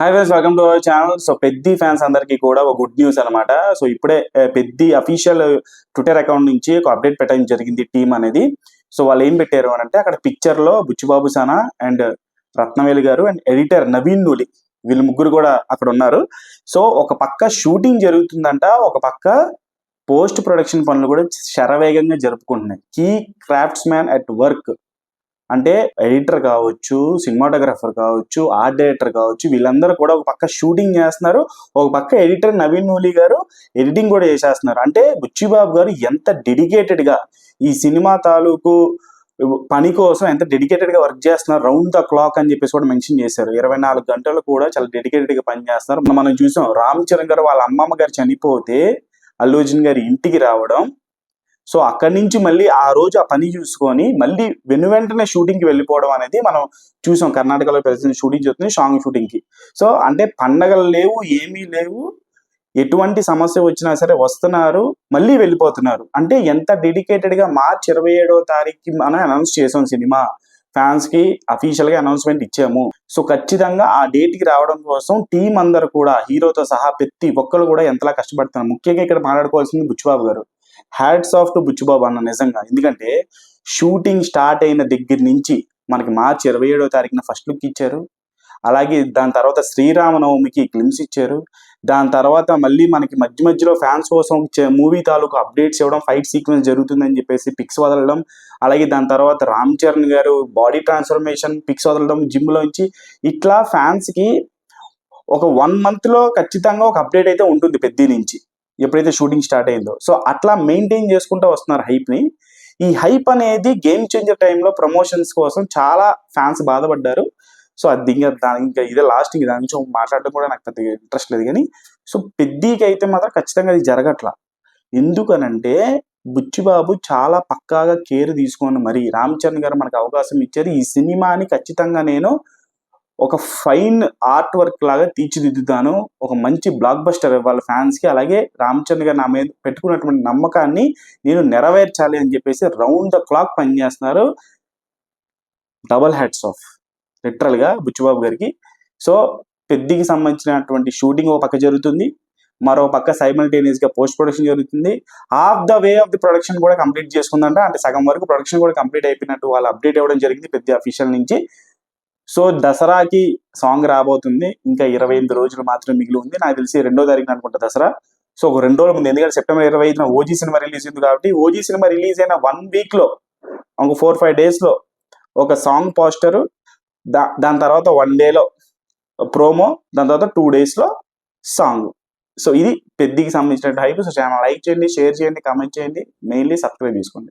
Hi friends welcome to our channel so Peddi fans అందరికీ కూడా ఒక గుడ్ న్యూస్ అన్నమాట. సో ఇప్పుడే పెద్ది అఫీషియల్ ట్విట్టర్ అకౌంట్ నుంచి ఒక అప్డేట్ పెట్టడం జరిగింది టీం అనేది. సో వాళ్ళు ఏం పెట్టారు అని అంటే అక్కడ పిక్చర్లో బుచ్చిబాబు సానా అండ్ రత్నవేలి గారు అండ్ ఎడిటర్ నవీన్ నూలి వీళ్ళు ముగ్గురు కూడా అక్కడ ఉన్నారు. సో ఒక పక్క షూటింగ్ జరుగుతుందంట ఒక పక్క పోస్ట్ ప్రొడక్షన్ పనులు కూడా శరవేగంగా జరుపుకుంటున్నాయి. Key craftsman at work అంటే ఎడిటర్ కావచ్చు సినిమాటోగ్రాఫర్ కావచ్చు ఆర్ట్ డైరెక్టర్ కావచ్చు వీళ్ళందరూ కూడా ఒక పక్క షూటింగ్ చేస్తున్నారు. ఒక పక్క ఎడిటర్ నవీన్ నూలి గారు ఎడిటింగ్ కూడా చేసేస్తున్నారు. అంటే బుచ్చిబాబు గారు ఎంత డెడికేటెడ్గా ఈ సినిమా తాలూకు పని కోసం ఎంత డెడికేటెడ్గా వర్క్ చేస్తున్నారు. రౌండ్ ద క్లాక్ అని చెప్పేసి కూడా మెన్షన్ చేశారు. ఇరవై నాలుగు గంటలు కూడా చాలా డెడికేటెడ్గా పని చేస్తున్నారు. మనం- చూసాం రామ్ చరణ్ గారు వాళ్ళ అమ్మమ్మ గారు చనిపోతే అల్లు అర్జున్ గారి ఇంటికి రావడం సో అక్కడి నుంచి మళ్ళీ ఆ రోజు ఆ పని చూసుకొని మళ్ళీ వెను వెంటనే షూటింగ్కి వెళ్ళిపోవడం అనేది మనం చూసాం. కర్ణాటకలో ప్రజెంట్ షూటింగ్ జరుగుతుంది సాంగ్ షూటింగ్కి సో అంటే పండగలు లేవు ఏమీ లేవు. ఎటువంటి సమస్య వచ్చినా సరే వస్తున్నారు మళ్ళీ వెళ్ళిపోతున్నారు. అంటే ఎంత డెడికేటెడ్గా మార్చ్ ఇరవై ఏడవ తారీఖుకి మనం అనౌన్స్ చేసాం సినిమా. ఫ్యాన్స్కి అఫీషియల్గా అనౌన్స్మెంట్ ఇచ్చాము. సో ఖచ్చితంగా ఆ డేట్కి రావడం కోసం టీం అందరు కూడా హీరోతో సహా ప్రతి ఒక్కరు కూడా ఎంతలా కష్టపడుతున్నారు. ముఖ్యంగా ఇక్కడ మాట్లాడుకోవాల్సింది బుచ్చిబాబు గారు. హ్యాట్స్ ఆఫ్ టు బుచ్చిబాబు అన్న నిజంగా. ఎందుకంటే షూటింగ్ స్టార్ట్ అయిన దగ్గర నుంచి మనకి మార్చి ఇరవై ఏడవ తారీఖున ఫస్ట్ లుక్ ఇచ్చారు. అలాగే దాని తర్వాత శ్రీరామనవమికి క్లిమ్స్ ఇచ్చారు. దాని తర్వాత మళ్ళీ మనకి మధ్య మధ్యలో ఫ్యాన్స్ కోసం మూవీ తాలూకు అప్డేట్స్ ఇవ్వడం ఫైట్ సీక్వెన్స్ జరుగుతుందని చెప్పేసి పిక్స్ వదలడం అలాగే దాని తర్వాత Ram Charan garu body transformation pics వదలడం జిమ్ లోంచి ఇట్లా ఫ్యాన్స్కి ఒక వన్ మంత్లో ఖచ్చితంగా ఒక అప్డేట్ అయితే ఉంటుంది పెద్ద నుంచి. ఎప్పుడైతే షూటింగ్ స్టార్ట్ అయిందో. సో అట్లా మెయింటైన్ చేసుకుంటూ వస్తున్నారు హైప్ని. ఈ హైప్ అనేది గేమ్ చేంజర్ టైంలో ప్రమోషన్స్ కోసం చాలా ఫ్యాన్స్ బాధపడ్డారు. సో అది ఇంకా దాని ఇంకా ఇదే లాస్ట్ ఇంకా దాని నుంచి మాట్లాడడం కూడా నాకు పెద్ద ఇంట్రెస్ట్ లేదు కానీ సో పెద్దకి అయితే మాత్రం ఖచ్చితంగా అది జరగట్లా. ఎందుకనంటే బుచ్చిబాబు చాలా పక్కాగా కేర్ తీసుకొని మరి రామ్ చరణ్ గారు మనకు అవకాశం ఇచ్చారు. ఈ సినిమాని ఖచ్చితంగా నేను ఒక ఫైన్ ఆర్ట్ వర్క్ లాగా తీర్చిదిద్దుతాను. ఒక మంచి బ్లాక్ బస్టర్ వాళ్ళ ఫ్యాన్స్కి అలాగే రామచంద్ర గారు నా మీద పెట్టుకున్నటువంటి నమ్మకాన్ని నేను నెరవేర్చాలి అని చెప్పేసి రౌండ్ ద క్లాక్ పనిచేస్తున్నారు. Double hats off. లిటరల్గా బుచ్చుబాబు బుచ్చిబాబు గారికి. సో పెద్దికి సంబంధించినటువంటి షూటింగ్ ఒక పక్క జరుగుతుంది. మరో పక్క సైమల్టేనియస్గా పోస్ట్ ప్రొడక్షన్ జరుగుతుంది. Half the way of the production కూడా కంప్లీట్ చేసుకుందంట. అంటే సగం వరకు ప్రొడక్షన్ కూడా కంప్లీట్ అయిపోయినట్టు వాళ్ళు అప్డేట్ ఇవ్వడం జరిగింది పెద్ద అఫీషియల్ నుంచి. సో దసరాకి సాంగ్ రాబోతుంది. ఇంకా ఇరవై ఎనిమిది రోజులు మాత్రం మిగిలి ఉంది. నాకు తెలిసి రెండో తారీఖున అనుకుంటా దసరా. సో ఒక రెండు రోజుల ముందు ఎందుకంటే సెప్టెంబర్ ఇరవై ఐదున ఓజీ సినిమా రిలీజ్ అయింది కాబట్టి ఓజీ సినిమా రిలీజ్ అయిన వన్ వీక్లో ఒక ఫోర్ ఫైవ్ డేస్లో ఒక సాంగ్ పోస్టర్ దా దాని తర్వాత వన్ డేలో ప్రోమో దాని తర్వాత టూ డేస్లో సాంగ్. సో ఇది పెద్దకి సంబంధించిన హైప్. సో ఛానల్ లైక్ చేయండి షేర్ చేయండి కామెంట్ చేయండి మెయిన్లీ సబ్స్క్రైబ్ చేసుకోండి.